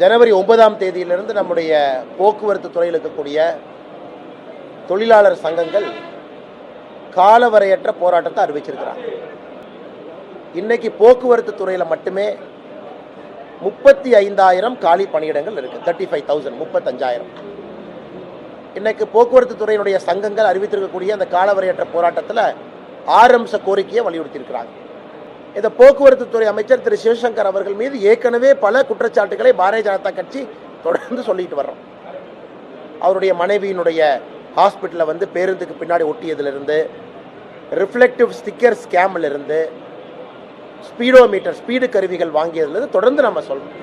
ஜனவரி ஒன்பதாம் தேதியிலிருந்து நம்முடைய போக்குவரத்து துறையில் இருக்கக்கூடிய தொழிலாளர் சங்கங்கள் காலவரையற்ற போராட்டத்தை அறிவிச்சிருக்கிறாங்க. இன்னைக்கு போக்குவரத்து துறையில் மட்டுமே முப்பத்தி ஐந்தாயிரம் காலி பணியிடங்கள் இருக்குது தேர்ட்டி ஃபைவ் தௌசண்ட் முப்பத்தஞ்சாயிரம். இன்னைக்கு போக்குவரத்து துறையினுடைய சங்கங்கள் அறிவித்திருக்கக்கூடிய அந்த காலவரையற்ற போராட்டத்தில் ஆறு கோரிக்கையை வலியுறுத்தியிருக்கிறாங்க. இந்த போக்குவரத்து துறை அமைச்சர் திரு சிவசங்கர் அவர்கள் மீது ஏற்கனவே பல குற்றச்சாட்டுகளை பாரதிய ஜனதா கட்சி தொடர்ந்து சொல்லிட்டு வர்றோம். அவருடைய மனைவியினுடைய ஹாஸ்பிட்டலில் வந்து பேருந்துக்கு பின்னாடி ஒட்டியதிலிருந்து ரிஃப்ளெக்டிவ் ஸ்டிக்கர் ஸ்கேமில் இருந்து ஸ்பீடோமீட்டர் ஸ்பீடு கருவிகள் வாங்கியதுலேருந்து தொடர்ந்து நம்ம சொல்லணும்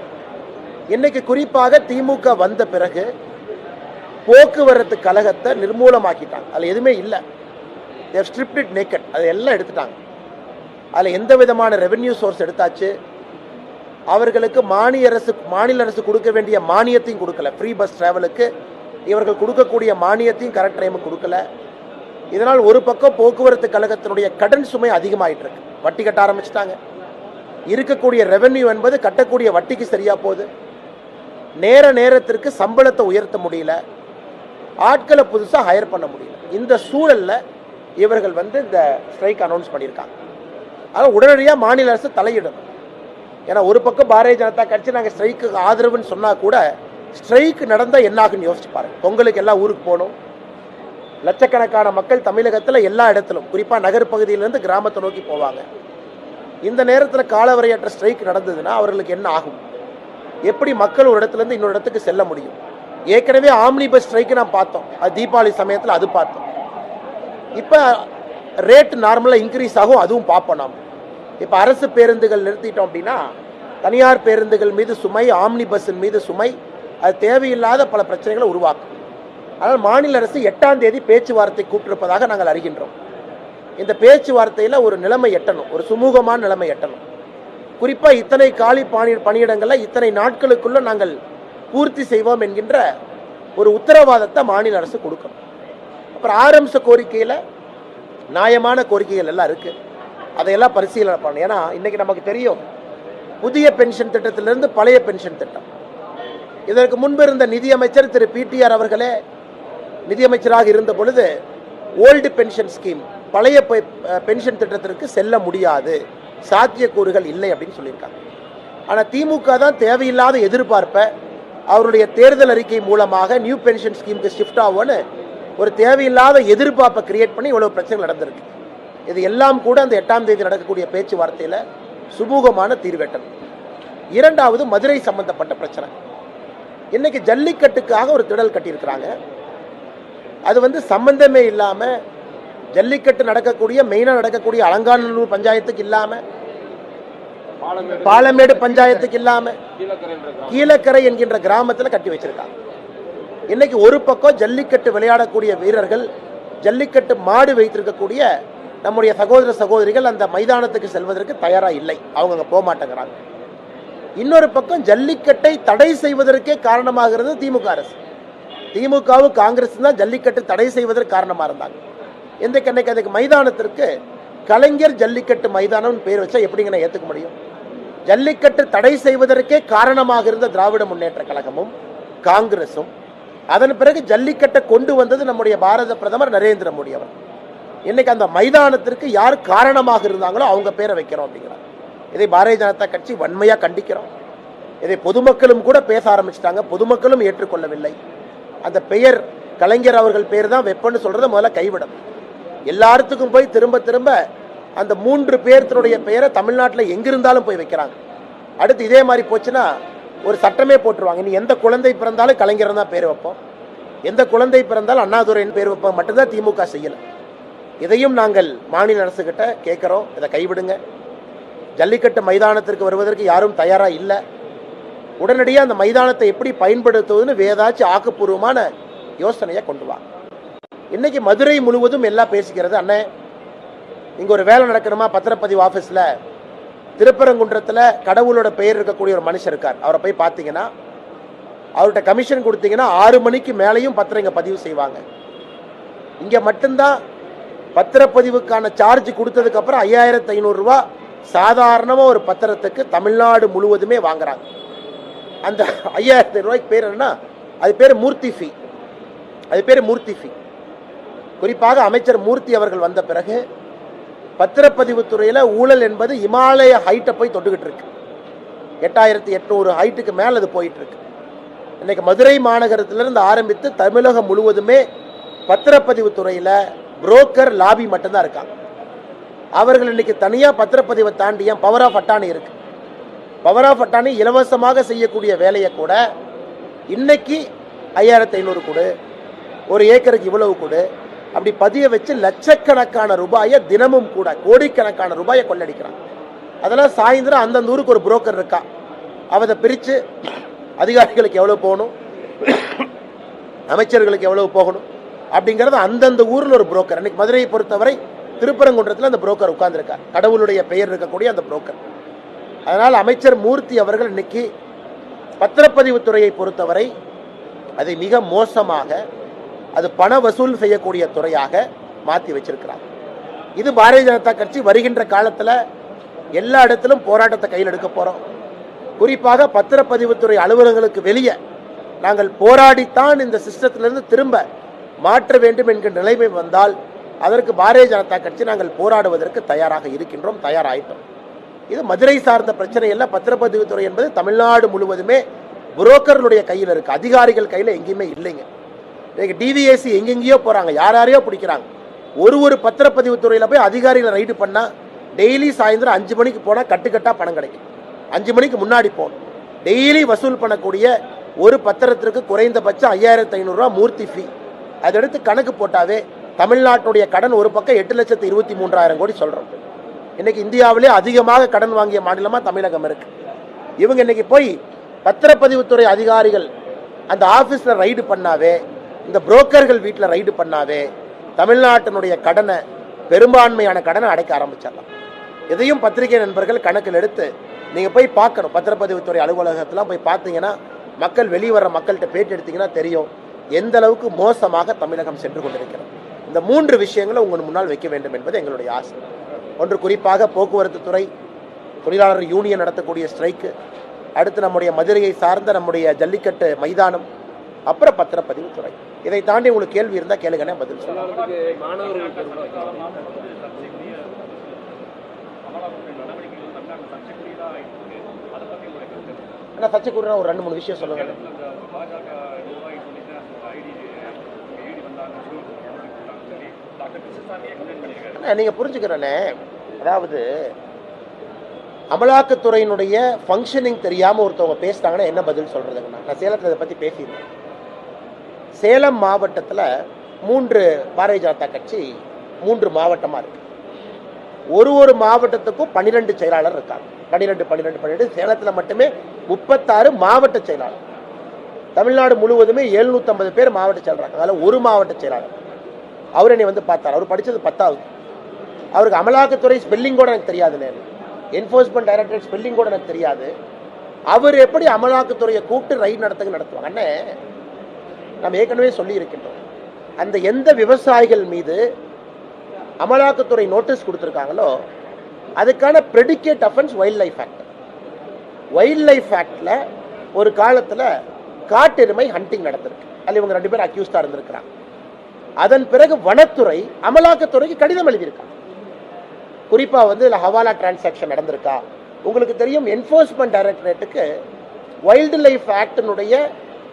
இன்னைக்கு குறிப்பாக திமுக வந்த பிறகு போக்குவரத்து கழகத்தை நிர்மூலமாக்கிட்டாங்க. அதில் எதுவுமே இல்லை. ஸ்ட்ரிப்டிட் நேக்கட் அதை எல்லாம் எடுத்துட்டாங்க. அதில் எந்த விதமான ரெவென்யூ சோர்ஸ் எடுத்தாச்சு? அவர்களுக்கு மாநில அரசு மாநில அரசு கொடுக்க வேண்டிய மானியத்தையும் கொடுக்கல. ஃப்ரீ பஸ் டிராவலுக்கு இவர்கள் கொடுக்கக்கூடிய மானியத்தையும் கரெக்ட் டைமுக்கு கொடுக்கல. இதனால் ஒரு பக்கம் போக்குவரத்து கழகத்தினுடைய கடன் சுமை அதிகமாயிட்டு இருக்கு வட்டி கட்ட ஆரம்பிச்சிட்டாங்க. இருக்கக்கூடிய ரெவென்யூ என்பது கட்டக்கூடிய வட்டிக்கு சரியா போகுது. நேர நேரத்திற்கு சம்பளத்தை உயர்த்த முடியல. ஆட்களை புதுசாக ஹையர் பண்ண முடியல. இந்த சூழலில் இவர்கள் வந்து இந்த ஸ்ட்ரைக் அனௌன்ஸ் பண்ணியிருக்காங்க. ஆனால் உடனடியாக மாநில அரசு தலையிடணும் ஏன்னா ஒரு பக்கம் பாரதிய ஜனதா கட்சி நாங்கள் ஸ்ட்ரைக்கு ஆதரவுன்னு சொன்னால் கூட ஸ்ட்ரைக் நடந்தால் என்ன ஆகுன்னு யோசிச்சு பாருங்கள் பொங்கலுக்கு எல்லா ஊருக்கு போகணும். லட்சக்கணக்கான மக்கள் தமிழகத்தில் எல்லா இடத்திலும் குறிப்பாக நகர்ப்பகுதியிலேருந்து கிராமத்தை நோக்கி போவாங்க. இந்த நேரத்தில் காலவரையற்ற ஸ்ட்ரைக் நடந்ததுன்னா அவர்களுக்கு என்ன ஆகும்? எப்படி மக்கள் ஒரு இடத்துலேருந்து இன்னொரு இடத்துக்கு செல்ல முடியும்? ஏற்கனவே ஆம்னி பஸ் ஸ்ட்ரைக்கு நான் பார்த்தோம். அது தீபாவளி சமயத்தில் அது பார்த்தோம். இப்போ ரேட் நார்மலாக இன்க்ரீஸ் ஆகும் அதுவும் பார்ப்போம் நாம். இப்போ அரசு பேருந்துகள் நிறுத்திட்டோம் அப்படின்னா தனியார் பேருந்துகள் மீது சுமை ஆம்னி பஸ்ஸின் மீது சுமை அது தேவையில்லாத பல பிரச்சனைகளை உருவாக்கும். ஆனால் மாநில அரசு எட்டாம் தேதி பேச்சுவார்த்தை கூப்பிட்டிருப்பதாக நாங்கள் அறிகின்றோம். இந்த பேச்சுவார்த்தையில் ஒரு நிலைமை எட்டணும் ஒரு சுமூகமான நிலைமை எட்டணும். குறிப்பாக இத்தனை காலி பணி பணியிடங்களில் இத்தனை நாட்களுக்குள்ள நாங்கள் பூர்த்தி செய்வோம் என்கின்ற ஒரு உத்தரவாதத்தை மாநில அரசு கொடுக்கணும். அப்புறம் ஆரம்ச கோரிக்கையில் நியாயமான கோரிக்கைகள் எல்லாம் இருக்குது அதையெல்லாம் பரிசீலனை பண்ணணும். ஏன்னா இன்றைக்கி நமக்கு தெரியும் புதிய பென்ஷன் திட்டத்திலிருந்து பழைய பென்ஷன் திட்டம். இதற்கு முன்பு இருந்த நிதியமைச்சர் திரு பிடிஆர் அவர்களே நிதியமைச்சராக இருந்த பொழுது ஓல்டு பென்ஷன் ஸ்கீம் பழைய பென்ஷன் திட்டத்திற்கு செல்ல முடியாது. சாத்தியக்கூறுகள் இல்லை அப்படின்னு சொல்லியிருக்காங்க. ஆனால் திமுக தான் தேவையில்லாத எதிர்பார்ப்பை அவருடைய தேர்தல் அறிக்கை மூலமாக நியூ பென்ஷன் ஸ்கீமுக்கு ஷிஃப்ட் ஆகும்னு ஒரு தேவையில்லாத எதிர்பார்ப்பை கிரியேட் பண்ணி இவ்வளோ பிரச்சனை நடந்திருக்கு. இது எல்லாம் கூட அந்த எட்டாம் தேதி நடக்கக்கூடிய பேச்சுவார்த்தையில் சுமூகமான தீர்வேட்டம் இரண்டாவது மதுரை சம்பந்தப்பட்ட பிரச்சனை. இன்னைக்கு ஜல்லிக்கட்டுக்காக ஒரு திடல் கட்டியிருக்கிறாங்க. அது வந்து சம்பந்தமே இல்லாமல் ஜல்லிக்கட்டு நடக்கக்கூடிய மெயினாக நடக்கக்கூடிய அலங்காநல்லூர் பஞ்சாயத்துக்கு இல்லாமல் பாலமேடு பஞ்சாயத்துக்கு இல்லாமல் கீழக்கரை என்கின்ற கிராமத்தில் கட்டி வச்சிருக்காங்க. இன்னைக்கு ஒரு பக்கம் ஜல்லிக்கட்டு விளையாடக்கூடிய வீரர்கள் ஜல்லிக்கட்டு மாடு வைத்திருக்கக்கூடிய நம்முடைய சகோதர சகோதரிகள் அந்த மைதானத்துக்கு செல்வதற்கு தயாராக இல்லை. அவங்க அங்கே போக மாட்டேங்கிறாங்க. இன்னொரு பக்கம் ஜல்லிக்கட்டை தடை செய்வதற்கே காரணமாகிறது திமுக அரசு. திமுகவும் காங்கிரஸ் தான் ஜல்லிக்கட்டு தடை செய்வதற்கு காரணமாக இருந்தாங்க. இன்றைக்கு அன்னைக்கு அதுக்கு மைதானத்திற்கு கலைஞர் ஜல்லிக்கட்டு மைதானம்னு பேர் வச்சா எப்படிங்க நான் ஏற்றுக்க முடியும்? ஜல்லிக்கட்டு தடை செய்வதற்கே காரணமாக இருந்த திராவிட முன்னேற்ற கழகமும் காங்கிரஸும் அதன் பிறகு ஜல்லிக்கட்டை கொண்டு வந்தது நம்முடைய பாரத பிரதமர் நரேந்திர மோடி அவர் இன்னைக்கு அந்த மைதானத்திற்கு யார் காரணமாக இருந்தாங்களோ அவங்க பேரை வைக்கிறோம் அப்படிங்கிறார். இதை பாரதிய ஜனதா கட்சி வன்மையாக கண்டிக்கிறோம். இதை பொதுமக்களும் கூட பேச ஆரம்பிச்சிட்டாங்க. பொதுமக்களும் ஏற்றுக்கொள்ளவில்லை. அந்த பெயர் கலைஞர் அவர்கள் பேர் தான் வெப்பன்னு சொல்கிறத முதல்ல கைவிடும் எல்லாத்துக்கும் போய் திரும்ப திரும்ப அந்த மூன்று பேர்த்தினுடைய பெயரை தமிழ்நாட்டில் எங்கிருந்தாலும் போய் வைக்கிறாங்க. அடுத்து இதே மாதிரி போச்சுன்னா ஒரு சட்டமே போட்டுருவாங்க. இனி எந்த குழந்தை பிறந்தாலும் கலைஞர் தான் பேர் வைப்போம். எந்த குழந்தை பிறந்தாலும் அண்ணாதுரைன்னு பேர் வைப்போம். மட்டும்தான் திமுக செய்யலை. இதையும் நாங்கள் மாநில அரசுகிட்ட கேட்குறோம். இதை கைவிடுங்க. ஜல்லிக்கட்டு மைதானத்திற்கு வருவதற்கு யாரும் தயாராக இல்லை. உடனடியாக அந்த மைதானத்தை எப்படி பயன்படுத்துவதுன்னு வேதாச்சும் ஆக்கப்பூர்வமான யோசனையை கொண்டு வா. இன்னைக்கு மதுரை முழுவதும் எல்லாம் பேசிக்கிறது அண்ணே. இங்கே ஒரு வேலை நடக்கணுமா? பத்திரப்பதிவு ஆஃபீஸில் திருப்பரங்குன்றத்தில் கடவுளோட பெயர் இருக்கக்கூடிய ஒரு மனுஷர் இருக்கார். அவரை போய் பார்த்தீங்கன்னா அவர்கிட்ட கமிஷன் கொடுத்தீங்கன்னா ஆறு மணிக்கு மேலேயும் பத்திரம் இங்கே பதிவு செய்வாங்க. இங்கே மட்டும்தான் பத்திரப்பதிவுக்கான சார்ஜ் கொடுத்ததுக்கப்புறம் ஐயாயிரத்து ஐநூறுரூவா சாதாரணமாக ஒரு பத்திரத்துக்கு தமிழ்நாடு முழுவதுமே வாங்குறாங்க. அந்த ஐயாயிரத்தி ரூபாய்க்கு பேர் என்னன்னா அது பேர் மூர்த்தி ஃபீ அது பேர் மூர்த்தி ஃபீ குறிப்பாக அமைச்சர் மூர்த்தி அவர்கள் வந்த பிறகு பத்திரப்பதிவு துறையில் ஊழல் என்பது இமாலய ஹைட்டை போய் தொட்டுக்கிட்டு இருக்கு. எட்டாயிரத்தி எட்நூறு ஹைட்டுக்கு மேலே அது போயிட்டு இருக்கு. இன்னைக்கு மதுரை மாநகரத்திலிருந்து ஆரம்பித்து தமிழகம் முழுவதுமே பத்திரப்பதிவு துறையில் புரோக்கர் லாபி மட்டும்தான் இருக்காங்க அவர்கள் இன்னைக்கு தனியாக பத்திரப்பதிவை தாண்டி ஏன் பவர் ஆஃப் அட்டானி இருக்கு? பவர் ஆஃப் அட்டானி இலவசமாக செய்யக்கூடிய வேலையை கூட இன்னைக்கு ஐயாயிரத்தி ஐநூறு கொடு ஒரு ஏக்கருக்கு இவ்வளவு கொடு அப்படி பதிய வச்சு லட்சக்கணக்கான ரூபாயை தினமும் கூட கோடிக்கணக்கான ரூபாயை கொள்ளடிக்கிறான். அதெல்லாம் சாயந்தரம் அந்தந்த ஊருக்கு ஒரு புரோக்கர் இருக்கா? அவதை பிரித்து அதிகாரிகளுக்கு எவ்வளோ போகணும்? அமைச்சர்களுக்கு எவ்வளவு போகணும்? அப்படிங்கிறது அந்தந்த ஊரில் ஒரு புரோக்கர் அன்றைக்கி மதுரையை பொறுத்தவரை திருப்பரங்குன்றத்தில் அந்த புரோக்கர் உட்கார்ந்துருக்கார். கடவுளுடைய பெயர் இருக்கக்கூடிய அந்த புரோக்கர் அதனால் அமைச்சர் மூர்த்தி அவர்கள் இன்னைக்கு பத்திரப்பதிவுத்துறையை பொறுத்தவரை அதை மிக மோசமாக அது பண வசூல் செய்யக்கூடிய துறையாக மாற்றி வச்சிருக்கிறார். இது பாரதிய ஜனதா கட்சி வருகின்ற காலத்தில் எல்லா இடத்திலும் போராட்டத்தை கையில் எடுக்க போகிறோம் குறிப்பாக பத்திரப்பதிவுத்துறை அலுவலகங்களுக்கு வெளியே நாங்கள் போராடித்தான் இந்த சிஸ்டத்திலிருந்து திரும்ப மாற்ற வேண்டும் என்கிற நிலைமை வந்தால் அதற்கு பாரதிய ஜனதா கட்சி நாங்கள் போராடுவதற்கு தயாராக இருக்கின்றோம் தயாராயிட்டோம். இது மதுரை சார்ந்த பிரச்சனை இல்லை பத்திரப்பதிவுத்துறை என்பது தமிழ்நாடு முழுவதுமே புரோக்கர்களுடைய கையில் இருக்கு அதிகாரிகள் கையில் எங்கேயுமே இல்லைங்க. இன்றைக்கு டிவிஎஸ்சி எங்கெங்கேயோ போகிறாங்க யார் யாரையோ பிடிக்கிறாங்க. ஒரு ஒரு பத்திரப்பதிவுத்துறையில் போய் அதிகாரிகளை ரைடு பண்ணால் டெய்லி சாயந்தரம் அஞ்சு மணிக்கு போனால் கட்டுக்கட்டாக பணம் கிடைக்கும். அஞ்சு மணிக்கு முன்னாடி போகணும் டெய்லி வசூல் பண்ணக்கூடிய ஒரு பத்திரத்திற்கு குறைந்தபட்சம் ஐயாயிரத்து ஐநூறுரூவா மூர்த்தி ஃபீ அதெடுத்து கணக்கு போட்டாவே தமிழ்நாட்டுடைய கடன் ஒரு பக்கம் எட்டு லட்சத்து இருபத்தி மூன்றாயிரம் கோடி சொல்கிறோம் இன்றைக்கி இந்தியாவிலே அதிகமாக கடன் வாங்கிய மாநிலமாக தமிழகம் இருக்குது இவங்க இன்னைக்கு போய் பத்திரப்பதிவுத்துறை அதிகாரிகள் அந்த ஆஃபீஸில் ரைடு பண்ணாவே இந்த புரோக்கர்கள் வீட்டில் ரைடு பண்ணாவே தமிழ்நாட்டினுடைய கடனை பெரும்பான்மையான கடனை அடைக்க ஆரம்பிச்சிடலாம் இதையும் பத்திரிகை நண்பர்கள் கணக்கில் எடுத்து நீங்கள் போய் பார்க்கணும். பத்திரப்பதிவுத்துறை அலுவலகத்தெலாம் போய் பார்த்தீங்கன்னா மக்கள் வெளியே வர மக்கள்கிட்ட பேட்டி எடுத்தீங்கன்னா தெரியும். எந்த அளவுக்கு மோசமாக தமிழகம் சென்று கொண்டிருக்கிறது. இந்த மூன்று விஷயங்களை உங்கள் முன்னால் வைக்க வேண்டும் என்பது எங்களுடைய ஆசை. ஒன்று குறிப்பாக போக்குவரத்து துறை தொழிலாளர் யூனியன் நடத்தக்கூடிய ஸ்ட்ரைக்கு அடுத்து நம்முடைய மதுரையை சார்ந்த நம்முடைய ஜல்லிக்கட்டு மைதானம் அப்புறம் பத்திரப்பதிவு துறை. இதை தாண்டி உங்களுக்கு கேள்வி இருந்தால் கேளுங்கண்ணே பதில் சொல்லுங்கள் ஆனால் சர்ச்சைக்குரிய ஒரு ரெண்டு மூணு விஷயம் சொல்லுங்கள் நீங்கள் நீங்க புரிஞ்சுக்கிறனே. அதாவது அமலாக்கத்துறையினுடைய ஃபங்க்ஷனிங் தெரியாமல் ஒருத்தவங்க பேசிட்டாங்கன்னா என்ன பதில் சொல்கிறதுங்கண்ணா நான் சேலத்தில் இதை பற்றி பேசியிருந்தேன் சேலம் மாவட்டத்தில் மூன்று பாரதிய ஜனதா கட்சி மூன்று மாவட்டமா இருக்கு. ஒரு ஒரு மாவட்டத்துக்கும் பன்னிரெண்டு செயலாளர் இருக்காங்க. பன்னிரெண்டு பன்னிரெண்டு பன்னிரெண்டு. சேலத்தில் மட்டுமே முப்பத்தாறு மாவட்ட செயலாளர். தமிழ்நாடு முழுவதுமே 750 பேர் மாவட்ட செயலாளர் அதில் ஒரு மாவட்ட செயலாளர். அவர் என்னை வந்து பார்த்தார். அவர் படித்தது பத்தாவது. அவருக்கு அமலாக்கத்துறை ஸ்பெல்லிங் கூட எனக்கு தெரியாது என்ஃபோர்ஸ்மெண்ட் டைரக்டரேட் ஸ்பெல்லிங் கூட எனக்கு தெரியாது. அவர் எப்படி அமலாக்கத்துறையை கூப்பிட்டு ரைட் நடத்துங்க நடத்துவாங்க? அண்ணே நம்ம ஏற்கனவே சொல்லி இருக்கின்றோம் அந்த எந்த விவசாயிகள் மீது அமலாக்கத்துறை நோட்டீஸ் கொடுத்துருக்காங்களோ அதுக்கான predicate offence wild life act wild life ஆக்டில் ஒரு காலத்தில் காட்டெருமை ஹண்டிங் நடந்திருக்கு. அதில் இவங்க ரெண்டு பேரும் அக்யூஸ்டாக இருந்திருக்கிறாங்க. அதன் பிறகு வனத்துறை அமலாக்கத்துறைக்கு கடிதம் எழுதியிருக்காங்க குறிப்பாக வந்து இதில் ஹவாலா டிரான்சாக்ஷன் நடந்திருக்கா. உங்களுக்கு தெரியும் என்ஃபோர்ஸ்மெண்ட் டைரக்டரேட்டுக்கு வைல்டு லைஃப் ஆக்டினுடைய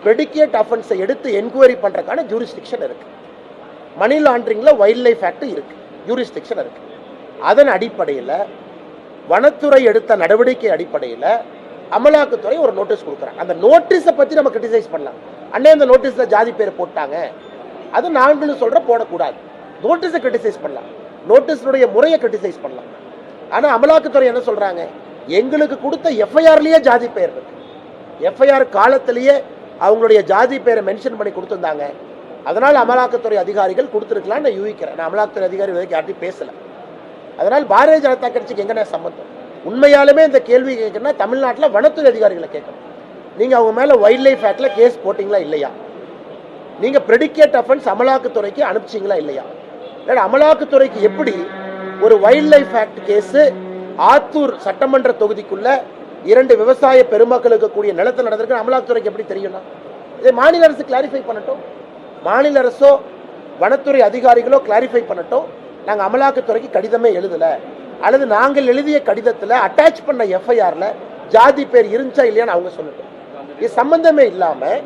ப்ரெடிகேட் அஃபென்ஸை எடுத்து என்கொயரி பண்ணுறக்கான ஜூரிஸ்டிக்ஷன் இருக்குது மணி லாண்ட்ரிங்கில் வைல்ட் லைஃப் ஆக்ட் இருக்கு. ஜூரிஸ்டிக்ஷன் இருக்குது அதன் அடிப்படையில் வனத்துறை எடுத்த நடவடிக்கை அடிப்படையில் அமலாக்கத்துறை ஒரு நோட்டீஸ் கொடுக்குறாங்க. அந்த நோட்டீஸை பற்றி நம்ம கிரிட்டிசைஸ் பண்ணலாம். அண்ணே அந்த நோட்டீஸில் ஜாதி பேர் போட்டாங்க. அது நாங்களும் சொல்கிற போடக்கூடாது. நோட்டீஸை கிரிட்டிசைஸ் பண்ணலாம். நோட்டீஸினுடைய முறையை கிரிட்டிசைஸ் பண்ணலாம். ஆனால் அமலாக்கத்துறை என்ன சொல்கிறாங்க எங்களுக்கு கொடுத்த எஃப்ஐஆர்லேயே ஜாதி பெயர் இருக்கு. எஃப்ஐஆர் காலத்திலேயே அவங்களுடைய ஜாதி பெயரை மென்ஷன் பண்ணி கொடுத்துருந்தாங்க. அதனால் அமலாக்கத்துறை அதிகாரிகள் கொடுத்துருக்கலாம்னு நான் யூகிக்கிறேன். நான் அமலாக்கத்துறை அதிகாரி வரைக்கும் யார்ட்டையும் பேசலை. அதனால் பாரதிய ஜனதா கட்சிக்கு எங்கண்ணே சம்மந்தம்? உண்மையாலுமே இந்த கேள்வி கேட்கணும்னா தமிழ்நாட்டில் வனத்துறை அதிகாரிகளை கேட்கணும். நீங்கள் அவங்க மேலே வைல்ட் லைஃப் ஆக்டில் கேஸ் போட்டிங்களா இல்லையா? நீங்கள் ப்ரெடிகேட் அஃபென்ஸ் அமலாக்கத்துறைக்கு அனுப்பிச்சிங்களா இல்லையா? இல்லை அமலாக்கத்துறைக்கு எப்படி ஒரு wild life act case Attur சட்டமன்ற தொகுதிக்குள்ள இரண்டு விவசாய பெருமக்களுக்கு கூடிய நிலத்தில் நடந்திருக்கு அமலாக்கத்துறைக்கு எப்படி தெரியும்னா? இதை மாநில அரசு கிளாரிஃபை பண்ணட்டும். மாநில அரசோ வனத்துறை அதிகாரிகளோ கிளாரிஃபை பண்ணட்டும். நாங்கள் அமலாக்கத்துறைக்கு கடிதமே எழுதல. அல்லது நாங்கள் எழுதிய கடிதத்தில் அட்டாச் பண்ண எஃப்ஐஆர்ல ஜாதி பேர் இருந்துச்சா இல்லையான்னு அவங்க சொல்லட்டும். இது சம்பந்தமே இல்லாமல்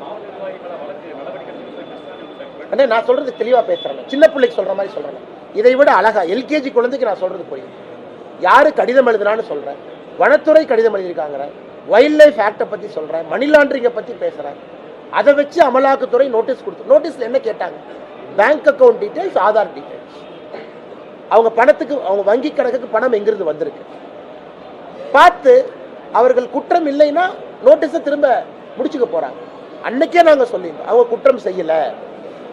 அண்ணே நான் சொல்றது தெளிவா பேசுறேன். சின்ன பிள்ளைக்கு சொல்ற மாதிரி சொல்றேன். இதை விட அழகா எல்கேஜி குழந்தைக்கு நான் சொல்றது புரியும் யாரு கடிதம் எழுதுனான்னு சொல்றேன் வனத்துறை கடிதம் எழுதியிருக்காங்க வைல்ட் லைஃப் ஆக்டை பத்தி சொல்றேன் மணி லாண்டரிங்கை பத்தி பேசுறேன் அதை வச்சு அமலாக்கத்துறை நோட்டீஸ் கொடுத்து நோட்டீஸ்ல என்ன கேட்டாங்க? Bank account details Aadhaar details அவங்க பணத்துக்கு அவங்க வங்கி கணக்குக்கு பணம் எங்கிருந்து வந்திருக்கு? பார்த்து அவர்கள் குற்றம் இல்லைன்னா நோட்டீஸை திரும்ப முடிச்சுக்க போறாங்க. அன்னைக்கே நாங்க சொல்லியிருந்தோம். அவங்க குற்றம் செய்யல.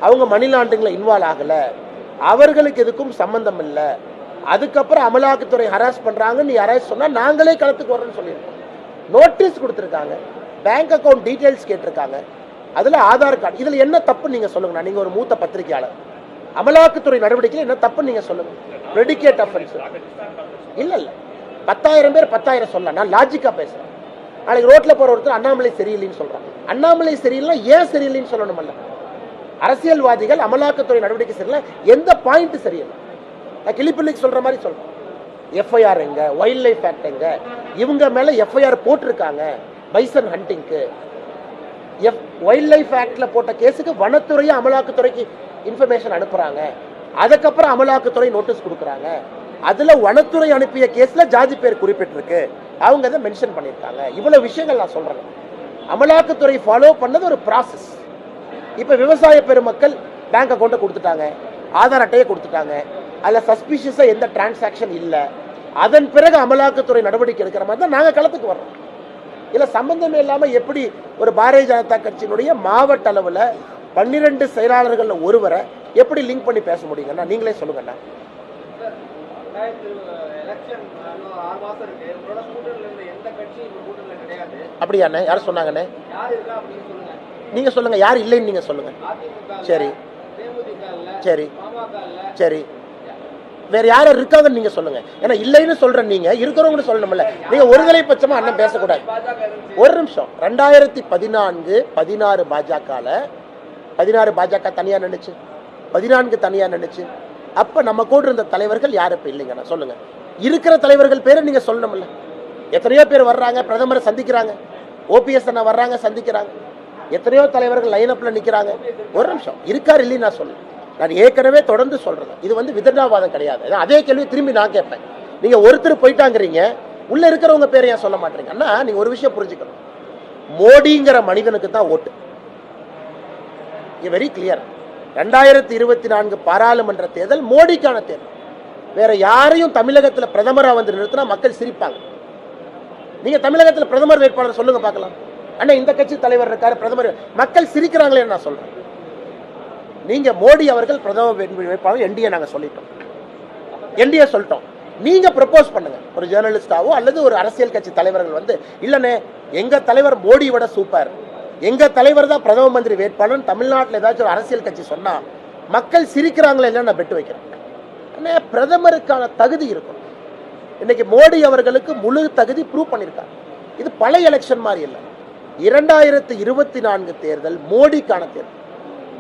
அவங்க மணி லாண்டரிங்கில் இன்வால்வ் ஆகலை. அவர்களுக்கு எதுக்கும் சம்மந்தம் இல்லை. அதுக்கப்புறம் அமலாக்கத்துறை ஹராஸ் நீ யாராவது சொன்னால் நாங்களே களத்துக்கு வரோம்னு சொல்லியிருக்கோம். நோட்டீஸ் கொடுத்துருக்காங்க. பேங்க் அக்கௌண்ட் டீட்டெயில்ஸ் கேட்டிருக்காங்க. அதில் ஆதார் கார்டு இதில் என்ன தப்பு நீங்கள் சொல்லுங்க. நீங்கள் ஒரு மூத்த பத்திரிகையாளர். அமலாக்கத்துறை நடவடிக்கையில் என்ன தப்பு நீங்கள் சொல்லுங்கள் ப்ரெடிகேட் அஃபென்ஸ் இல்லை இல்லை. பத்தாயிரம் பேர் பத்தாயிரம் சொல்லலாம். நான் லாஜிக்கா பேசுகிறேன் நாளைக்கு ரோட்டில் போகிற ஒருத்தர் அண்ணாமலை சரியில்லைன்னு சொல்கிறான் அண்ணாமலை சரியில்லைன்னா ஏன் சரியில்லைன்னு சொல்லணுமல்ல? அரசியல்வாதிகள் அமலாக்கத்துறை நடவடிக்கை சரியில்லை எந்த பாயிண்ட் சரியில்லை. நான் கிளிப்பிள்ளைக்கு சொல்ற மாதிரி சொல்றேன். எஃப்ஐஆர் எங்க வைல்ட் லைஃப் ஆக்ட் எங்க இவங்க மேல எஃப்ஐஆர் போட்டிருக்காங்க பைசன் ஹண்டிங்க்கு எஃப் வைல்ட் லைஃப் ஆக்ட்ல போட்ட கேஸுக்கு வனத்துறையும் அமலாக்கத்துறைக்கு இன்ஃபர்மேஷன் அனுப்புறாங்க. அதுக்கப்புறம் அமலாக்கத்துறை நோட்டீஸ் கொடுக்குறாங்க. அதுல வனத்துறை அனுப்பிய கேஸ்ல ஜாதி பேர் குறிப்பிட்டிருக்கு. அவங்க அதை மென்ஷன் பண்ணியிருக்காங்க. இவ்வளவு விஷயங்கள் நான் சொல்றேன். அமலாக்கத்துறை ஃபாலோ பண்ணது ஒரு ப்ராசஸ் இப்போ விவசாய பெருமக்கள் பேங்க் அக்கௌண்ட்டை கொடுத்துட்டாங்க. ஆதார் அட்டையை கொடுத்துட்டாங்க. அதில் சஸ்பிஷியஸாக எந்த டிரான்சாக்ஷன் இல்லை. அதன் பிறகு அமலாக்கத்துறை நடவடிக்கை எடுக்கிற மாதிரி தான் நாங்கள் களத்துக்கு வர்றோம். இல்லை சம்பந்தமே இல்லாமல் எப்படி ஒரு பாரதிய ஜனதா கட்சியினுடைய மாவட்ட அளவில் பன்னிரெண்டு செயலாளர்களில் ஒருவரை எப்படி லிங்க் பண்ணி பேச முடியுங்கண்ணா நீங்களே சொல்லுங்கண்ணா அப்படியாண்ணே யார் சொன்னாங்கண்ணே யார் இருக்கா அப்படின்னு சொல்லுங்க நீங்கள் சொல்லுங்கள் யார் இல்லைன்னு நீங்கள் சொல்லுங்கள் சரி. சரி. சரி. வேற யாரும் இருக்காங்கன்னு நீங்க சொல்லுங்க. ஏன்னா இல்லைன்னு சொல்ற நீங்க இருக்கிறவங்கன்னு சொல்லணும்ல. நீங்க ஒருதலை பட்சமா அண்ணன் பேசக்கூடாது. ஒரு நிமிஷம். ரெண்டாயிரத்தி பதினான்கு பதினாறு பாஜகவில் பதினாறு பாஜக தனியா நினைச்சு பதினான்கு தனியா நினைச்சு அப்ப நம்ம கூட இருந்த தலைவர்கள் யாரும் இப்ப இல்லைங்கண்ணா சொல்லுங்க. இருக்கிற தலைவர்கள் பேரை நீங்க சொல்லணும்ல. எத்தனையோ பேர் வர்றாங்க பிரதமரை சந்திக்கிறாங்க. ஓபிஎஸ் அண்ணா வர்றாங்க சந்திக்கிறாங்க. எத்தனையோ தலைவர்கள் லைன் அப்ல நிக்கிறாங்க. ஒரு நிமிஷம். இருக்கார் இல்லைன்னு நான் சொல்லுவேன் நான் ஏற்கனவே தொடர்ந்து சொல்றது இது வந்து விதண்டாவாதம் கிடையாது. அதே கேள்வி திரும்பி நான் கேட்பேன். நீங்க ஒருத்தர் போயிட்டாங்கிறீங்க. உள்ள இருக்கிறவங்க பேரை ஏன் சொல்ல மாட்டீங்க? அண்ணா நீங்க ஒரு விஷயம் புரிஞ்சுக்கணும். மோடிங்கிற மனிதனுக்கு தான் ஓட்டு. வெரி கிளியர் ரெண்டாயிரத்தி இருபத்தி நான்கு பாராளுமன்ற தேர்தல் மோடிக்கான தேர்தல். வேற யாரையும் தமிழகத்துல பிரதமரா வந்து நிறுத்தினா மக்கள் சிரிப்பாங்க. நீங்க தமிழகத்துல பிரதமர் வேட்பாளர் சொல்லுங்க பார்க்கலாம். அண்ணா இந்த கட்சி தலைவர் இருக்காரு பிரதமர். மக்கள் சிரிக்கிறாங்களே நான் சொல்றேன். நீங்க மோடி அவர்கள் பிரதம வேட்பாளர் என்டிஏ நாங்க சொல்லிட்டோம். என்டிஏ சொல்லிட்டோம். நீங்க ப்ரப்போஸ் பண்ணுங்க. ஒரு ஜேர்னலிஸ்டாவோ அல்லது ஒரு அரசியல் கட்சி தலைவர்கள் வந்து இல்லனே எங்க தலைவர் மோடி விட சூப்பர் எங்க தலைவர் தான் பிரதம மந்திரி வேட்பாளர் தமிழ்நாட்டில் ஏதாச்சும் ஒரு அரசியல் கட்சி சொன்னா மக்கள் சிரிக்கிறாங்களே இல்லை நான் பெட்டு வைக்கிறேன். அண்ணே பிரதமருக்கான தகுதி இருக்கும். இன்னைக்கு மோடி அவர்களுக்கு முழு தகுதி ப்ரூவ் பண்ணியிருக்காங்க இது பழைய எலெக்ஷன் மாதிரி இல்லை. இரண்டாயிரத்தி இருபத்தி நான்கு தேர்தல் மோடிக்கான தேர்தல்.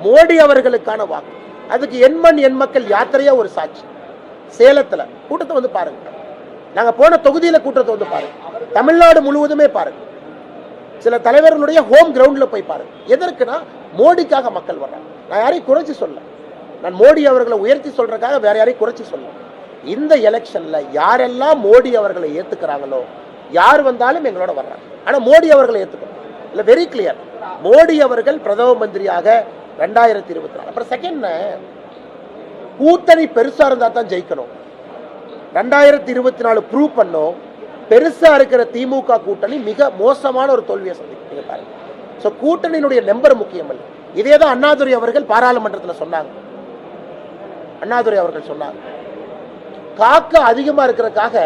மோடி அவர்களுக்கான வாக்கு. அதுக்கு எண்மண் எண் மக்கள் யாத்திரையா ஒரு சாட்சி. சேலத்துல கூட்டத்தை வந்து பாருங்க. நாங்க போன தொகுதியில கூட்டத்தை வந்து பாருங்க. தமிழ்நாடு முழுவதுமே பாருங்க. சில தலைவர்களுடைய ஹோம் கிரவுண்ட்ல போய் பாருங்க. எதற்குனா மோடிக்காக மக்கள் வர்றாங்க. நான் யாரையும் குறைச்சி சொல்ல. நான் மோடி அவர்களை உயர்த்தி சொல்றதுக்காக வேற யாரையும் குறைச்சி சொல்ல. இந்த எலெக்ஷன்ல யாரெல்லாம் மோடி அவர்களை ஏத்துக்கிறாங்களோ யார் வந்தாலும் எங்களோட வர்றாங்க. ஆனா மோடி அவர்களை ஏத்துக்கணும். இல்ல வெரி கிளியர் மோடி அவர்கள் பிரதம மந்திரியாக ரெண்டாயிரத்தி இருபத்தி நாலு. அப்புறம் செகண்ட் கூட்டணி பெருசா இருந்தா தான் ஜெயிக்கணும். ரெண்டாயிரத்தி இருபத்தி நாலு ப்ரூவ் பண்ணோம். பெருசா இருக்கிற திமுக கூட்டணி மிக மோசமான ஒரு தோல்வியை சந்திக்கும் நீங்க பாருங்க. ஸோ கூட்டணியினுடைய நம்பர் முக்கியம் அல்ல இதே தான் அண்ணாதுரை அவர்கள் பாராளுமன்றத்தில் சொன்னாங்க. அண்ணாதுரை அவர்கள் சொன்னாங்க. காக்கா அதிகமா இருக்கிறதுக்காக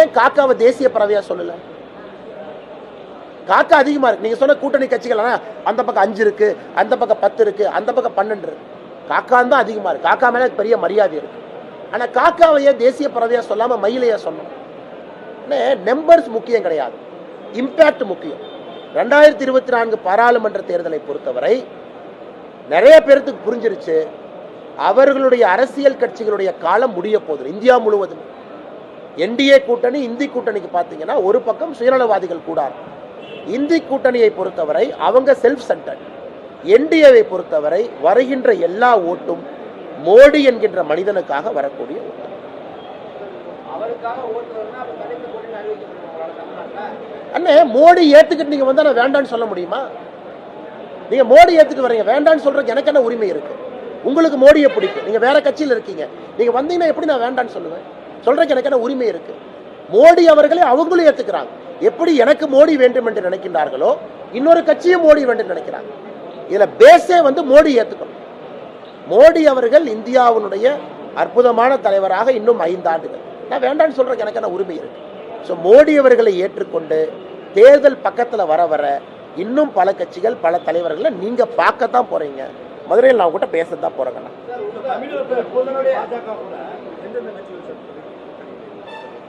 ஏன் காக்காவை தேசிய பறவையாக சொல்லலை? காக்கா அதிகமாக இருக்குது நீங்கள் சொன்ன கூட்டணி கட்சிகள் அந்த பக்கம் அஞ்சு இருக்கு அந்த பக்கம் பத்து இருக்கு அந்த பக்கம் பன்னெண்டு இருக்குது காக்கான் தான் அதிகமாக இருக்குது காக்கா மேலே பெரிய மரியாதை இருக்கு. ஆனால் காக்காவையே தேசிய பறவையாக சொல்லாமல் மயிலையே சொன்னோம். நம்பர்ஸ் முக்கியம் கிடையாது. இம்பேக்ட் முக்கியம். ரெண்டாயிரத்தி இருபத்தி நான்கு பாராளுமன்ற தேர்தலை பொறுத்தவரை நிறைய பேர்த்துக்கு புரிஞ்சிருச்சு. அவர்களுடைய அரசியல் கட்சிகளுடைய காலம் முடிய போகுது. இந்தியா முழுவதும். என்டிஏ கூட்டணி இந்தி கூட்டணிக்கு பார்த்தீங்கன்னா ஒரு பக்கம் சுயநலவாதிகள் கூடாது. இந்தி கூட்டணியை பொறுத்தவரை அவங்க செல்ஃப் சென்டர்ட் என்டிஏவை பொறுத்தவரை வருகின்ற எல்லா ஓட்டும் மோடி என்கின்ற மனிதனுக்காக வரக்கூடிய ஓட்டு. அண்ணே மோடி ஏத்துக்கிட்டு நீங்க வந்தா நான் வேண்டான்னு சொல்ல முடியுமா? நீங்க மோடி ஏத்துட்டு வரீங்க வேண்டான்னு சொல்றதுக்கு எனக்கு என்ன உரிமை இருக்கு? உங்களுக்கு மோடியை பிடிக்கும். நீங்க வேற கட்சியில் இருக்கீங்க. நீங்க வந்தீங்கன்னா எப்படி நான் வேண்டான்னு சொல்லுவேன்? சொல்றதுக்கு எனக்கு என்ன உரிமை இருக்கு? மோடி அவர்களே அவங்களும் ஏற்றுக்கிறாங்க எப்படி எனக்கு மோடி வேண்டும் என்று நினைக்கின்றார்களோ இன்னொரு கட்சியும் மோடி வேண்டும் நினைக்கிறாங்க. இதில் பேஸே வந்து மோடி ஏத்துக்கணும். மோடி அவர்கள் இந்தியாவினுடைய அற்புதமான தலைவராக இன்னும் ஐந்து ஆண்டுகள். நான் வேண்டாம்னு சொல்கிறேன் எனக்கு என்ன உரிமை இருக்கு? ஸோ மோடி அவர்களை ஏற்றுக்கொண்டு தேர்தல் பக்கத்தில் வர வர இன்னும் பல கட்சிகள் பல தலைவர்களை நீங்கள் பார்க்க தான் போறீங்க. மதுரையில் நான் உங்ககிட்ட பேச தான் போகிறேங்கண்ணா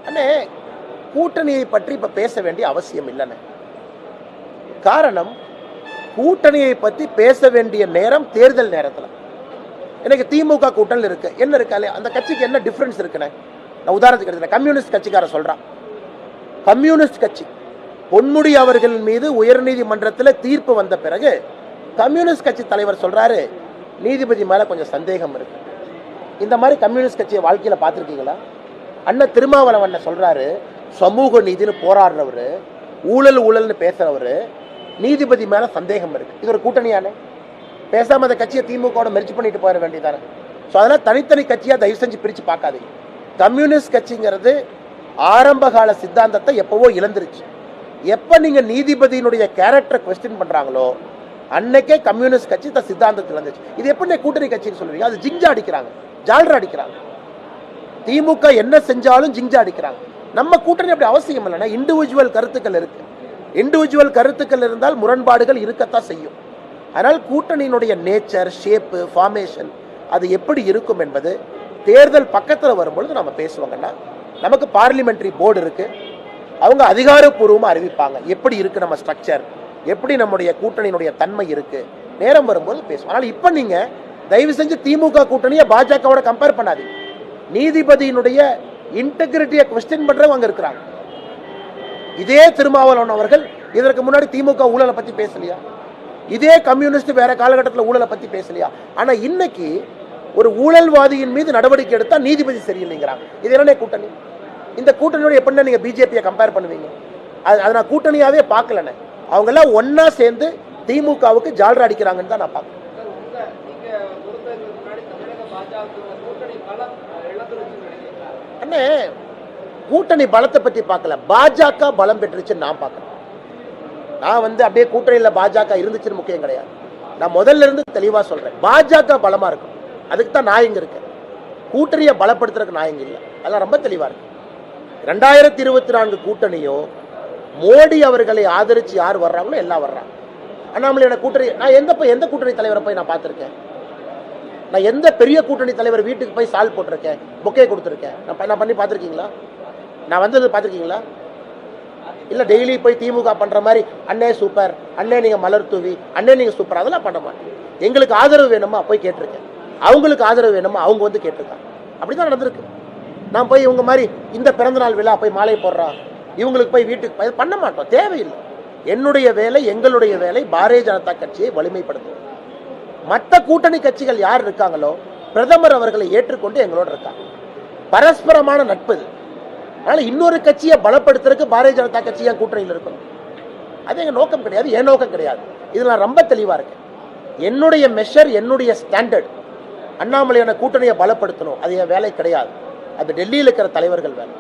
அண்ணே கூட்டணியை பற்றி இப்ப பேச வேண்டிய அவசியம் இல்லைண்ணே. காரணம் கூட்டணியை பற்றி பேச வேண்டிய நேரம் தேர்தல் நேரத்தில். எனக்கு திமுக கூட்டணி இருக்கு. என்ன இருக்காலே அந்த கட்சிக்கு என்ன டிஃபரன்ஸ் இருக்குண்ணே? நான் உதாரணத்துக்கு எடுத்துக்கிறேன். கம்யூனிஸ்ட் கட்சிக்காரன் சொல்றான். கம்யூனிஸ்ட் கட்சி பொன்முடி அவர்கள் மீது உயர்நீதிமன்றத்தில் தீர்ப்பு வந்த பிறகு கம்யூனிஸ்ட் கட்சி தலைவர் சொல்றாரு நீதிபதி மேல கொஞ்சம் சந்தேகம் இருக்கு. இந்த மாதிரி கம்யூனிஸ்ட் கட்சியை வாழ்க்கையில பார்த்துருக்கீங்களா? அண்ணன் திருமாவளவன் சொல்கிறாரு சமூக நீதினு போராடுறவர் ஊழல் ஊழல்னு பேசுகிறவர் நீதிபதி மேலே சந்தேகம் இருக்குது இது ஒரு கூட்டணியானே பேசாமல் அந்த கட்சியை திமுகவோட மெரிச்சு பண்ணிட்டு போயிட வேண்டியதானே. ஸோ அதெல்லாம் தனித்தனி கட்சியாக தயவு செஞ்சு பிரித்து பார்க்காதீங்க. கம்யூனிஸ்ட் கட்சிங்கிறது ஆரம்ப கால சித்தாந்தத்தை எப்போவோ இழந்துருச்சு. எப்போ நீங்கள் நீதிபதியினுடைய கேரக்டரை கொஸ்டின் பண்ணுறாங்களோ அன்னைக்கே கம்யூனிஸ்ட் கட்சி த சித்தாந்தத்தில் இருந்துச்சு. இது எப்படி கூட்டணி கட்சின்னு சொல்லுவீங்க அது ஜிங்ஜா அடிக்கிறாங்க ஜால்ரா அடிக்கிறாங்க. திமுக என்ன செஞ்சாலும் ஜிங்ஜா அடிக்கிறாங்க. நம்ம கூட்டணி அப்படி அவசியம் இல்லைன்னா இண்டிவிஜுவல் கருத்துக்கள் இருக்கு. இண்டிவிஜுவல் கருத்துக்கள் இருந்தால் முரண்பாடுகள் இருக்கத்தான் செய்யும். அதனால் கூட்டணியினுடைய நேச்சர் ஷேப்பு ஃபார்மேஷன் அது எப்படி இருக்கும் என்பது தேர்தல் பக்கத்தில் வரும்பொழுது நம்ம பேசுவாங்கன்னா நமக்கு பார்லிமெண்ட்ரி போர்டு இருக்கு. அவங்க அதிகாரப்பூர்வமாக அறிவிப்பாங்க. எப்படி இருக்கு நம்ம ஸ்ட்ரக்சர் எப்படி நம்முடைய கூட்டணியினுடைய தன்மை இருக்கு? நேரம் வரும்போது பேசுவோம். ஆனால் இப்போ நீங்கள் தயவு செஞ்சு திமுக கூட்டணியை பாஜகவோட கம்பேர் பண்ணாதீங்க. நீதிபதியினுடைய இன்டெகிரிட்டியை கொஸ்டின் பண்றவங்க அங்க இருக்கிறாங்க. இதே திருமாவளவன் அவர்கள் இதற்கு முன்னாடி திமுக ஊழலை பத்தி பேசலையா? இதே கம்யூனிஸ்ட் வேற காலகட்டத்தில் ஊழலை பத்தி பேசலையா? ஆனா இன்னைக்கு ஒரு ஊழல்வாதியின் மீது நடவடிக்கை எடுத்தா நீதிபதி சரியில்லைங்கிறாங்க. இது என்னன்னே கூட்டணி. இந்த கூட்டணியோட எப்படி நீங்க பிஜேபியை கம்பேர் பண்ணுவீங்க. அது அதை நான் கூட்டணியாவே பார்க்கலண்ணே. அவங்க எல்லாம் சேர்ந்து திமுகவுக்கு ஜால்ரா அடிக்கிறாங்கன்னு தான் நான் பார்க்கறேன் சார் உங்க நீங்க பொறுத்ததுக்கு முன்னாடி தமிழக பாஜக கூட்டணி பலம் இழந்துருச்சுன்னு நினைக்கிறீங்களா அண்ணே கூட்டணி பலத்தை பற்றி பார்க்கல. பாஜக பலம் பெற்றுச்சுன்னு நான் பார்க்கறேன் நான் வந்து அப்படியே கூட்டணியில் பாஜக இருந்துச்சுன்னு முக்கியம் கிடையாது. நான் முதல்ல இருந்து தெளிவாக சொல்றேன். பாஜக பலமா இருக்கும். அதுக்கு தான் நான் இங்கே இருக்கேன். கூட்டணியை பலப்படுத்துறதுக்கு நான் இங்கே இல்லை. அதெல்லாம் ரொம்ப தெளிவா இருக்கு. ரெண்டாயிரத்தி இருபத்தி நான்கு கூட்டணியும் மோடி அவர்களை ஆதரிச்சு யார் வர்றாங்களோ எல்லாம் வர்றாங்க. அண்ணாமலையோட கூட்டணி நான் எந்த போய் எந்த கூட்டணி தலைவரை போய் நான் பார்த்துருக்கேன்? நான் எந்த பெரிய கூட்டணி தலைவர் வீட்டுக்கு போய் சால் போட்டிருக்கேன்? பொக்கே கொடுத்துருக்கேன். நான் நான் பண்ணி பார்த்துருக்கீங்களா? நான் வந்தது பார்த்துருக்கீங்களா? இல்லை டெய்லி போய் திமுக பண்ணுற மாதிரி அண்ணே சூப்பர் அண்ணே நீங்கள் மலர் தூவி அண்ணே நீங்கள் சூப்பர் அதெல்லாம் பண்ண மாட்டேன். எங்களுக்கு ஆதரவு வேணுமா? போய் கேட்டிருக்கேன். அவங்களுக்கு ஆதரவு வேணுமா? அவங்க வந்து கேட்டிருக்காங்க. அப்படி தான் நடந்திருக்கு. நான் போய் இவங்க மாதிரி இந்த பிறந்தநாள் விழா போய் மாலை போடுறா இவங்களுக்கு போய் வீட்டுக்கு பண்ண மாட்டோம். தேவையில்லை. என்னுடைய வேலை எங்களுடைய வேலை பாரதிய ஜனதா கட்சியை வலிமைப்படுத்துவோம் மற்ற கூட்டணி கட்சிகள் யார் இருக்காங்களோ பிரதமர் அவர்களை ஏற்றுக்கொண்டு எங்களோட இருக்காங்க. பரஸ்பரமான நட்பு இது. அதனால இன்னொரு கட்சியை பலப்படுத்துறதுக்கு பாரதிய ஜனதா கட்சி என் கூட்டணியில் இருக்கணும்? அது எங்கள் நோக்கம் கிடையாது என் நோக்கம் கிடையாது. இது நான் ரொம்ப தெளிவாக இருக்கேன் என்னுடைய மெஷர் என்னுடைய ஸ்டாண்டர்ட் அண்ணாமலையான கூட்டணியை பலப்படுத்தணும். அது என் வேலை கிடையாது. அது டெல்லியில் இருக்கிற தலைவர்கள் வேலை.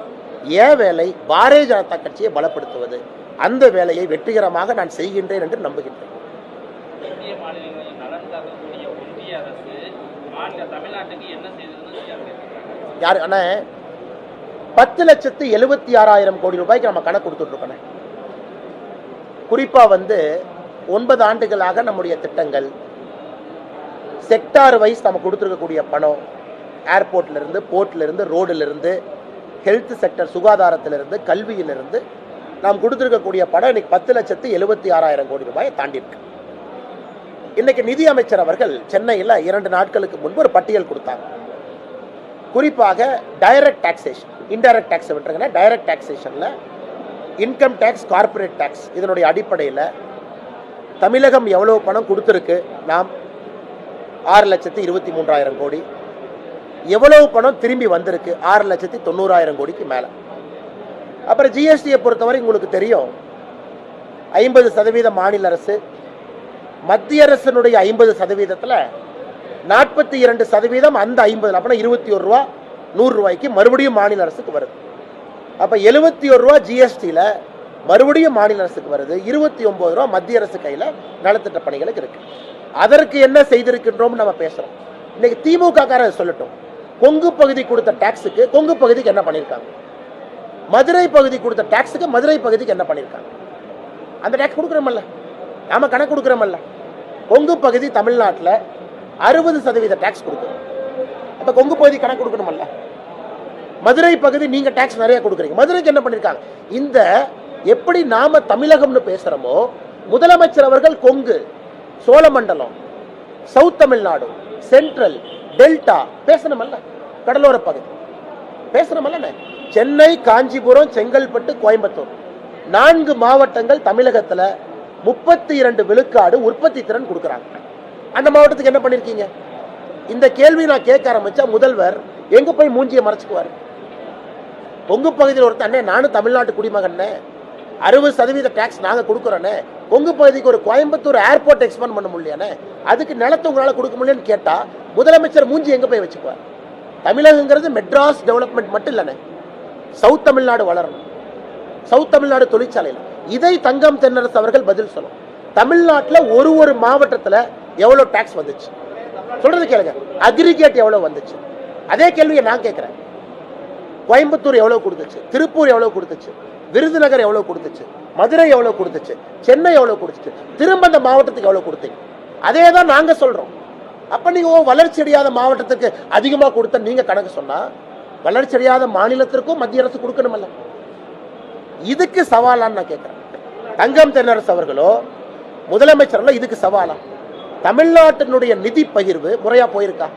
என் வேலை பாரதிய ஜனதா கட்சியை பலப்படுத்துவது. அந்த வேலையை வெற்றிகரமாக நான் செய்கின்றேன் என்று நம்புகின்றேன் இந்திய மாநிலங்களின் நலன் காக்கக்கூடிய ஒன்றிய அரசு மாநில தமிழ்நாட்டுக்கு என்ன செய்ததுன்னு கேட்கிறாங்க யார்? அண்ணா பத்து லட்சத்து எழுபத்தி ஆறாயிரம் கோடி ரூபாய்க்கு நம்ம கணக்கு கொடுத்துட்டு குறிப்பாக குறிப்பா வந்து ஒன்பது ஆண்டுகளாக நம்முடைய திட்டங்கள் செக்டார் வைஸ் நம்ம கொடுத்துருக்கக்கூடிய பணம் ஏர்போர்ட்ல இருந்து போர்ட்ல இருந்து ரோடுல இருந்து ஹெல்த் செக்டர் சுகாதாரத்திலிருந்து கல்வியிலிருந்து நாம் கொடுத்துருக்கக்கூடிய படம் இன்னைக்கு பத்து லட்சத்து எழுபத்தி ஆறாயிரம் கோடி ரூபாயை தாண்டியிருக்கு. இன்னைக்கு நிதி அமைச்சர் அவர்கள் சென்னையில் இரண்டு நாட்களுக்கு முன்பு ஒரு பட்டியல் கொடுத்தாங்க. குறிப்பாக டைரக்ட் டாக்ஸேஷன் இன்டைரக்ட் டேக்ஸ் விட்டுருங்கன்னா டைரக்ட் டாக்ஸேஷனில் இன்கம் டேக்ஸ் கார்ப்பரேட் டேக்ஸ் இதனுடைய அடிப்படையில் தமிழகம் எவ்வளோ பணம் கொடுத்துருக்கு? நாம் ஆறு லட்சத்தி இருபத்தி மூன்றாயிரம் கோடி. எவ்வளவு பணம் திரும்பி வந்திருக்கு? ஆறு லட்சத்தி தொண்ணூறாயிரம் கோடிக்கு மேலே. அப்புறம் ஜிஎஸ்டியை பொறுத்தவரை உங்களுக்கு தெரியும் ஐம்பது சதவீத மாநில அரசு மத்திய அரசினுடைய ஐம்பது சதவீதத்தில் நாற்பத்தி இரண்டு சதவீதம் அந்த ஐம்பது அப்படின்னா இருபத்தி ஒரு ரூபா நூறு ரூபாய்க்கு மறுபடியும் மாநில அரசுக்கு வருது. அப்போ எழுபத்தி ஒரு ரூபா ஜிஎஸ்டியில் மறுபடியும் மாநில அரசுக்கு வருது. இருபத்தி ஒம்பது ரூபா மத்திய அரசு கையில் நலத்திட்ட பணிகளுக்கு இருக்கு. அதற்கு என்ன செய்திருக்கின்றோம் நம்ம பேசுகிறோம் இன்னைக்கு திமுக காரர் சொல்லட்டும். கொங்கு பகுதி கொடுத்த டாக்ஸுக்கு கொங்கு பகுதிக்கு என்ன பண்ணியிருக்காங்க மதுரை பகுதி கொடுத்த டாக்ஸுக்கு மதுரை பகுதிக்கு என்ன பண்ணியிருக்காங்க அந்த டாக்ஸ் கொடுக்குறோமில்ல? நாம கணக்கு கொடுக்குறோமல்ல. கொங்கு பகுதி தமிழ்நாட்டில் அறுபது சதவீத டேக்ஸ் கொடுக்குறோம் அப்போ கொங்கு பகுதி கணக்கு கொடுக்கணுமல்ல. மதுரை பகுதி நீங்க டேக்ஸ் நிறைய கொடுக்குறீங்க. மதுரைக்கு என்ன பண்ணிருக்காங்க? இந்த எப்படி நாம தமிழகம்னு பேசுறோமோ முதலமைச்சர் அவர்கள் Kongu Cholamandalam south Tamil Nadu central delta பேசணுமல்ல. கடலோர பகுதி. பேசணுமல்ல சென்னை காஞ்சிபுரம் செங்கல்பட்டு கோயம்புத்தூர். நான்கு மாவட்டங்கள் தமிழகத்துல முப்பத்தி இரண்டு விழுக்காடு உற்பத்தி திறன் கொடுக்குறாங்க. அந்த மாவட்டத்துக்கு என்ன பண்ணிருக்கீங்க? இந்த கேள்வி நான் கேட்க ஆரம்பிச்சா முதல்வர் எங்க போய் மூஞ்சியை மறைச்சிக்குவார்? கொங்கு பகுதியில் ஒருத்தன் அண்ணே நானும் தமிழ்நாட்டு குடிமகன்னே அறுபது சதவீத டேக்ஸ் நாங்கள் கொடுக்குறோன்னே கொங்கு பகுதிக்கு ஒரு கோயம்புத்தூர் ஏர்போர்ட் எக்ஸ்பேண்ட் பண்ண முடியலையானே அதுக்கு நிலத்தை உங்களால் கொடுக்க முடியலன்னு கேட்டால் முதலமைச்சர் மூஞ்சி எங்கே போய் வச்சுக்குவார்? தமிழகங்கிறது மெட்ராஸ் டெவலப்மெண்ட் மட்டும் இல்லைண்ணே. சவுத் தமிழ்நாடு வளரணும். சவுத் தமிழ்நாடு தொழிற்சாலையில். இதை தங்கம் தென்னரசு அவர்கள் பதில் சொல்லும் தமிழ்நாட்டில் ஒரு ஒரு மாவட்டத்தில் எவ்வளோ டேக்ஸ் வந்துச்சு? சொல்றது கேளுங்க. அக்ரிகேட் எவ்வளோ வந்துச்சு? அதே கேள்வியை நான் கேட்குறேன். கோயம்புத்தூர் எவ்வளோ கொடுத்துச்சு? திருப்பூர் எவ்வளோ கொடுத்துச்சு? விருதுநகர் எவ்வளோ கொடுத்துச்சு? மதுரை எவ்வளோ கொடுத்துச்சு? சென்னை எவ்வளோ கொடுத்துச்சு? திரும்ப அந்த மாவட்டத்துக்கு எவ்வளோ கொடுத்தீங்க? அதே தான் நாங்கள் சொல்கிறோம் அப்போ நீங்கள் ஓ வளர்ச்சி அடையாத மாவட்டத்துக்கு அதிகமாக கொடுத்த நீங்கள் கணக்கு சொன்னால் வளர்ச்சி அடையாத மாநிலத்திற்கும் மத்திய அரசு கொடுக்கணுமல்ல. இதுக்கு சவாலான்னு நான் கேட்குறேன். தங்கம் தென்னரசு அவர்களோ முதலமைச்சர்களோ இதுக்கு சவாலா? தமிழ்நாட்டினுடைய நிதி பகிர்வு முறையா போயிருக்கா?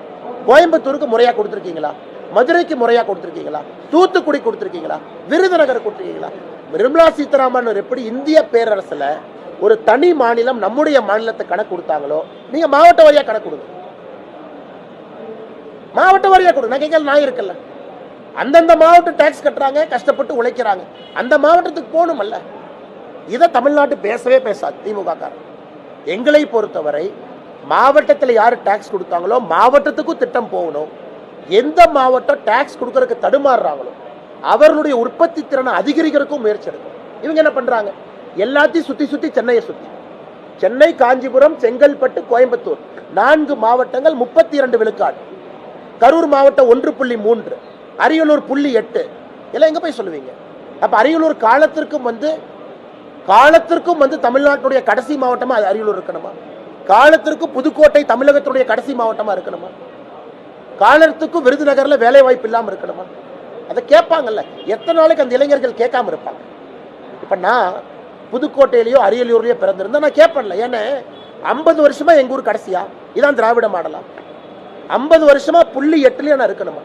கோயம்புத்தூருக்கு முறையா கொடுத்துருக்கீங்களா? மதுரைக்கு முறையா கொடுத்துருக்கீங்களா? தூத்துக்குடி கொடுத்துருக்கீங்களா? விருதுநகர் கொடுத்துருக்கீங்களா? நிர்மலா சீதாராமன் எப்படி இந்திய பேரரசுல ஒரு தனி மாநிலம் நம்முடைய மாநிலத்தை கணக்கு கொடுத்தாங்களோ நீங்க மாவட்ட வாரியா கணக்கு கொடுங்க. மாவட்ட வாரியா கொடுங்க. நான் கேட்கல நான் இருக்கல அந்தந்த மாவட்டம் டாக்ஸ் கட்டுறாங்க கஷ்டப்பட்டு உழைக்கிறாங்க. அந்த மாவட்டத்துக்கு போகணுமல்ல. இதை தமிழ்நாட்டு பேசவே பேசாது திமுக காரன். எங்களை பொறுத்தவரை மாவட்டத்தில் யார் டேக்ஸ் கொடுத்தாங்களோ மாவட்டத்துக்கும் திட்டம் போகணும். எந்த மாவட்டம் டேக்ஸ் கொடுக்கறதுக்கு தடுமாறுறாங்களோ அவர்களுடைய உற்பத்தி திறனை அதிகரிக்கிறதுக்கும் முயற்சி எடுக்கும் இவங்க என்ன பண்ணுறாங்க எல்லாத்தையும் சுற்றி சுற்றி சென்னையை சுற்றி சென்னை காஞ்சிபுரம் செங்கல்பட்டு கோயம்புத்தூர். நான்கு மாவட்டங்கள் முப்பத்தி இரண்டு விழுக்காடு. கரூர் மாவட்டம் ஒன்று புள்ளி மூன்று. அரியலூர் புள்ளி எட்டு. இதெல்லாம் எங்கே போய் சொல்லுவீங்க? அப்போ அரியலூர் காலத்திற்கும் வந்து காலத்திற்கும் வந்து தமிழ்நாட்டுடைய கடைசி மாவட்டமா அது அரியலூர் இருக்கணுமா? காலத்திற்கும் புதுக்கோட்டை தமிழகத்துடைய கடைசி மாவட்டமா இருக்கணுமா? காலத்துக்கும் விருதுநகர்ல வேலை வாய்ப்பு இல்லாம இருக்கணுமா? அதை கேட்பாங்கல்ல. எத்தனை நாளைக்கு அந்த இளைஞர்கள் கேட்காம இருப்பாங்க? இப்ப நான் புதுக்கோட்டையிலயோ அரியலூர்லயோ பிறந்திருந்தேன் நான் கேட்பேன்ல. ஏன்னா ஐம்பது வருஷமா எங்க ஊர் கடைசியா? இதான் திராவிட மாடலா? ஐம்பது வருஷமா புள்ளி எட்டுலயே நான் இருக்கணுமா?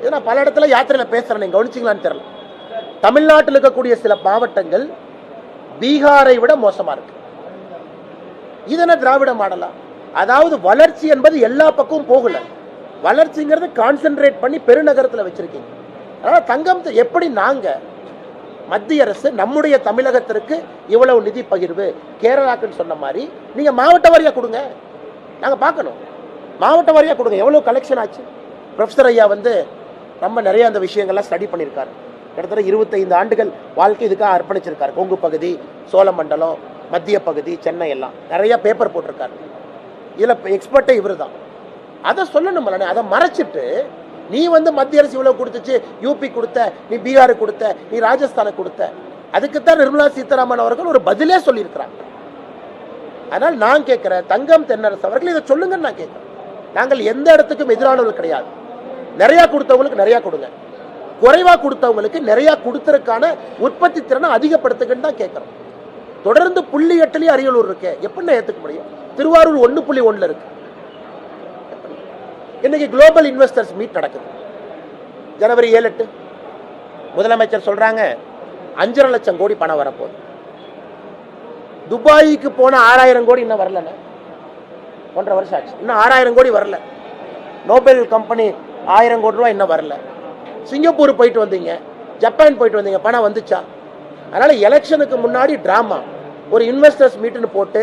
இது நான் பல இடத்துல யாத்திரையில பேசுறேன். நீங்கள் கவனிச்சிங்களான்னு தெரியல. தமிழ்நாட்டில் இருக்கக்கூடிய சில மாவட்டங்கள் பீகாரை விட மோசமா இருக்கு. இதென்ன திராவிட மாடலா? அதாவது வளர்ச்சி என்பது எல்லா பக்கமும் போகல. வளர்ச்சிங்கிறது கான்சென்ட்ரேட் பண்ணி பெருநகரத்தில் வச்சிருக்கீங்க. அதனால தங்கம் எப்படி நாங்க மத்திய அரசு நம்முடைய தமிழகத்திற்கு இவ்வளவு நிதி பகிர்வு கேரளாக்குன்னு சொன்ன மாதிரி நீங்க மாவட்ட வாரியாக கொடுங்க. நாங்க பார்க்கணும். மாவட்ட வாரியாக கொடுங்க. எவ்வளவு கலெக்ஷன் ஆச்சு? ப்ரொஃபசர் ஐயா வந்து நம்ம நிறைய அந்த விஷயங்கள்லாம் ஸ்டடி பண்ணியிருக்காரு. கிட்டத்தட்ட இருபத்தைந்து ஆண்டுகள் வாழ்க்கை இதுக்காக அர்ப்பணிச்சிருக்காரு. கொங்கு பகுதி சோழமண்டலம் மத்திய பகுதி சென்னை எல்லாம். நிறைய பேப்பர் போட்டிருக்காரு. இதில் எக்ஸ்பர்ட்டே இவர் தான் அதை சொல்லணும் அதை மறைச்சிட்டு நீ வந்து மத்திய அரசு இவ்வளவு கொடுத்துச்சு யூபி கொடுத்த நீ பீகார் கொடுத்த நீ ராஜஸ்தானுக்கு கொடுத்த. அதுக்குத்தான் நிர்மலா சீதாராமன் அவர்கள் ஒரு பதிலே சொல்லியிருக்கிறாங்க அதனால் நான் கேட்குறேன் தங்கம் தென்னரசு அவர்கள் இதை சொல்லுங்கன்னு நான் கேட்குறேன். நாங்கள் எந்த இடத்துக்கும் எதிரானவர்கள் கிடையாது. நிறையா கொடுத்தவங்களுக்கு நிறையா கொடுங்க. குறைவாக கொடுத்தவங்களுக்கு நிறையா கொடுத்தறக்கான உற்பத்தி திறனை அதிகப்படுத்துக்குன்னு தான் கேட்குறோம் தொடர்ந்து புள்ளி எட்டுலேயும் அரியலூர் இருக்கு. எப்படின்னா ஏற்றுக்க முடியும்? திருவாரூர் ஒன்று புள்ளி ஒன்றில் இருக்கு. இன்னைக்கு குளோபல் இன்வெஸ்டர்ஸ் மீட் நடக்குது. ஜனவரி ஏழு எட்டு. முதலமைச்சர் சொல்றாங்க அஞ்சரை லட்சம் கோடி பணம் வரப்போகுது. துபாய்க்கு போன ஆறாயிரம் கோடி இன்னும் வரலண்ணே. ஒன்றரை வருஷம் ஆச்சு. இன்னும் ஆறாயிரம் கோடி வரல. நோபல் கம்பெனி ஆயிரம் கோடி ரூபாய் இன்னும் வரல. சிங்கப்பூர் போயிட்டு வந்தீங்க ஜப்பான் போயிட்டு வந்தீங்க பணம் வந்துச்சா? அதனால் எலெக்ஷனுக்கு முன்னாடி ட்ராமா ஒரு இன்வெஸ்டர்ஸ் மீட்டுன்னு போட்டு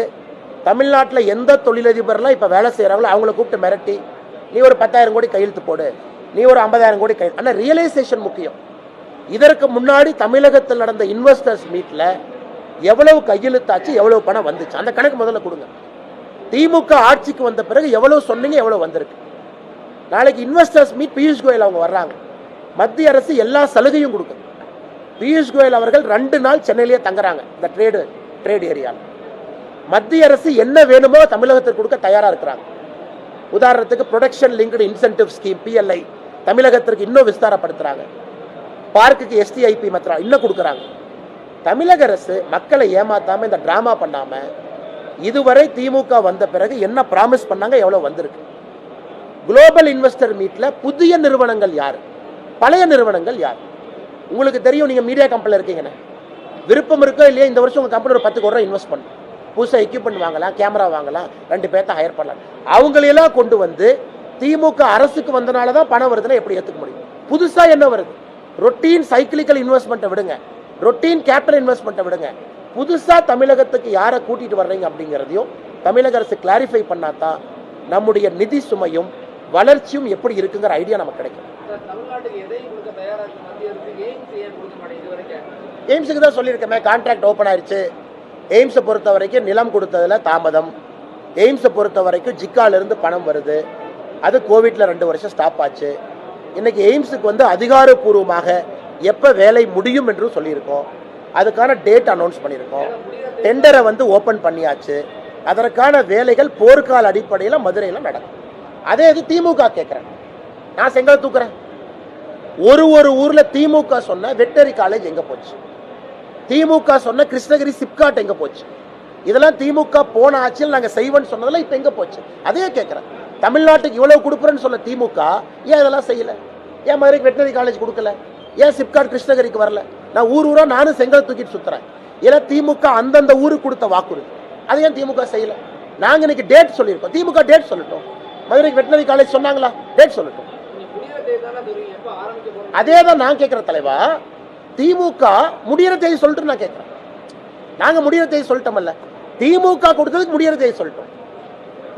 தமிழ்நாட்டில் எந்த தொழிலதிபர்லாம் இப்போ வேலை செய்கிறாங்களோ அவங்கள கூப்பிட்டு மிரட்டி நீ ஒரு பத்தாயிரம் கோடி கையெழுத்து போடு நீ ஒரு ஐம்பதாயிரம் கோடி கை ஆனால் ரியலைசேஷன் முக்கியம். இதற்கு முன்னாடி தமிழகத்தில் நடந்த இன்வெஸ்டர்ஸ் மீட்டில் எவ்வளவு கையெழுத்தாச்சு எவ்வளவு பணம் வந்துச்சு? அந்த கணக்கு முதல்ல கொடுங்க. திமுக ஆட்சிக்கு வந்த பிறகு எவ்வளவு சொன்னீங்க எவ்வளவு வந்திருக்கு. நாளைக்கு இன்வெஸ்டர்ஸ் மீட் பியூஷ் கோயல் அவங்க வர்றாங்க. மத்திய அரசு எல்லா சலுகையும் கொடுக்குது பியூஷ் கோயல் அவர்கள் ரெண்டு நாள் சென்னையிலேயே தங்குறாங்க இந்த ட்ரேடு ட்ரேட் ஏரியாவில் மத்திய அரசு என்ன வேணுமோ தமிழகத்துக்கு கொடுக்க தயாராக இருக்கிறாங்க. உதாரணத்துக்கு production linked incentive scheme PLI தமிழகத்திற்கு இன்னும் விஸ்தாரப்படுத்துறாங்க. பார்க்குக்கு எஸ்டிஐபி மத்திரம் இன்னும் கொடுக்குறாங்க. தமிழக அரசு மக்களை ஏமாத்தாமல் இந்த ட்ராமா பண்ணாமல் இதுவரை திமுக வந்த பிறகு என்ன ப்ராமிஸ் பண்ணாங்க எவ்வளோ வந்திருக்கு. குளோபல் இன்வெஸ்டர் மீட்டில் புதிய நிறுவனங்கள் யார்? பழைய நிறுவனங்கள் யார்? உங்களுக்கு தெரியும் நீங்கள் மீடியா கம்பெனியில் இருக்கீங்கன்னு. விருப்பம் இருக்கோ இல்லையா இந்த வருஷம் உங்கள் கம்பெனி ஒரு பத்து கோடி ரூபா இன்வெஸ்ட் பண்ணும் புதுசாக எக்யூப்மெண்ட் வாங்கலாம் கேமரா வாங்கலாம் ரெண்டு பேர்த்த ஹையர் பண்ணலாம். அவங்களையெல்லாம் கொண்டு வந்து திமுக அரசுக்கு வந்தனால தான் பணம் வருதுன்னா எப்படி ஏற்றுக்க முடியும்? புதுசாக என்ன வருது? ரொட்டீன் சைக்கிளிக்கல் இன்வெஸ்ட்மெண்ட்டை விடுங்க. ரொட்டீன் கேபிட்டல் இன்வெஸ்ட்மெண்ட்டை விடுங்க. புதுசாக தமிழகத்துக்கு யாரை கூட்டிகிட்டு வர்றீங்க அப்படிங்கிறதையும் தமிழக அரசு கிளாரிஃபை பண்ணாதான் நம்முடைய நிதி சுமையும் வளர்ச்சியும் எப்படி இருக்குங்கிற ஐடியா நமக்கு கிடைக்கும். எய்ம்ஸுக்கு தான் சொல்லியிருக்கேன். கான்ட்ராக்ட் ஓப்பன் ஆயிருச்சு. எய்ம்ஸை பொறுத்த வரைக்கும் நிலம் கொடுத்ததுல தாமதம். எய்ம்ஸை பொறுத்த வரைக்கும் ஜிக்கால இருந்து பணம் வருது. அது கோவிட்ல ரெண்டு வருஷம் ஸ்டாப் ஆச்சு. இன்னைக்கு எய்ம்ஸுக்கு வந்து அதிகாரப்பூர்வமாக எப்போ வேலை முடியும் என்றும் சொல்லியிருக்கோம். அதுக்கான டேட் அனௌன்ஸ் பண்ணியிருக்கோம். டெண்டரை வந்து ஓப்பன் பண்ணியாச்சு. அதற்கான வேலைகள் போர்க்கால அடிப்படையில் மதுரையில் நடக்கும். அதே இது திமுக கேட்குறேன் நான் செங்கலை தூக்குறேன். ஒரு ஒரு ஊர்ல திமுக சொன்ன வெட்டரி காலேஜ் எங்க போச்சு? திமுக சொன்ன கிருஷ்ணகிரி சிப்காட் எங்க போச்சு? இதெல்லாம் திமுக போன ஆட்சியில் நாங்க செய்வோம்னு சொன்னதெல்லாம் இப்ப எங்க போச்சு? அதே கேட்கிறேன் தமிழ்நாட்டுக்கு இவ்வளவு கொடுக்குறேன்னு சொன்ன திமுக ஏன் இதெல்லாம் செய்யல? ஏன் மதுரைக்கு வெட்டரி காலேஜ் கொடுக்கல? ஏன் சிப்காட் கிருஷ்ணகிரிக்கு வரல? நான் ஊர் ஊரா நானும் செங்கல் தூக்கிட்டு சுத்துறேன். ஏன்னா திமுக அந்தந்த ஊருக்கு கொடுத்த வாக்குறுதி. அதை ஏன் திமுக செய்யல? நாங்க இன்னைக்கு டேட் சொல்லியிருக்கோம். திமுக டேட் சொல்லட்டும். மதுரைக்கு வெட்டினரி காலேஜ் சொன்னாங்களா? டேட் சொல்லட்டும். அதே தான் நான் கேட்குற தலைவா. திமுக முடிகிற தேதி சொல்லிட்டு நான் கேட்குறேன் நாங்கள் முடிகிற தேதி சொல்லிட்டோம்ல திமுக கொடுத்ததுக்கு முடிகிற தேதி சொல்லிட்டோம்.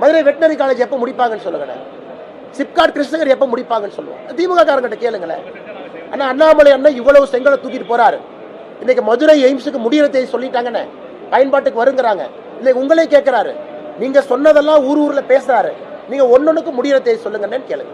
மதுரை வெட்டினரி காலேஜ் எப்போ முடிப்பாங்கன்னு சொல்லுங்கண்ணே. சிப்காட் கிருஷ்ணகிரி எப்போ முடிப்பாங்கன்னு சொல்லுவோம். திமுக காரங்கிட்ட கேளுங்களேன். ஆனால் அண்ணாமலை அண்ணன் இவ்வளவு செங்கலை தூக்கிட்டு போறாரு. இன்னைக்கு மதுரை எய்ம்ஸுக்கு முடியிற தேதி சொல்லிட்டாங்கண்ணே. பயன்பாட்டுக்கு வருங்கிறாங்க. இன்னைக்கு உங்களே கேட்குறாரு நீங்க சொன்னதெல்லாம் ஊர் ஊர்ல பேசுறாரு. நீங்க ஒன்னொன்னுக்கு முடியிற தேதி சொல்லுங்கன்னு கேளுங்க.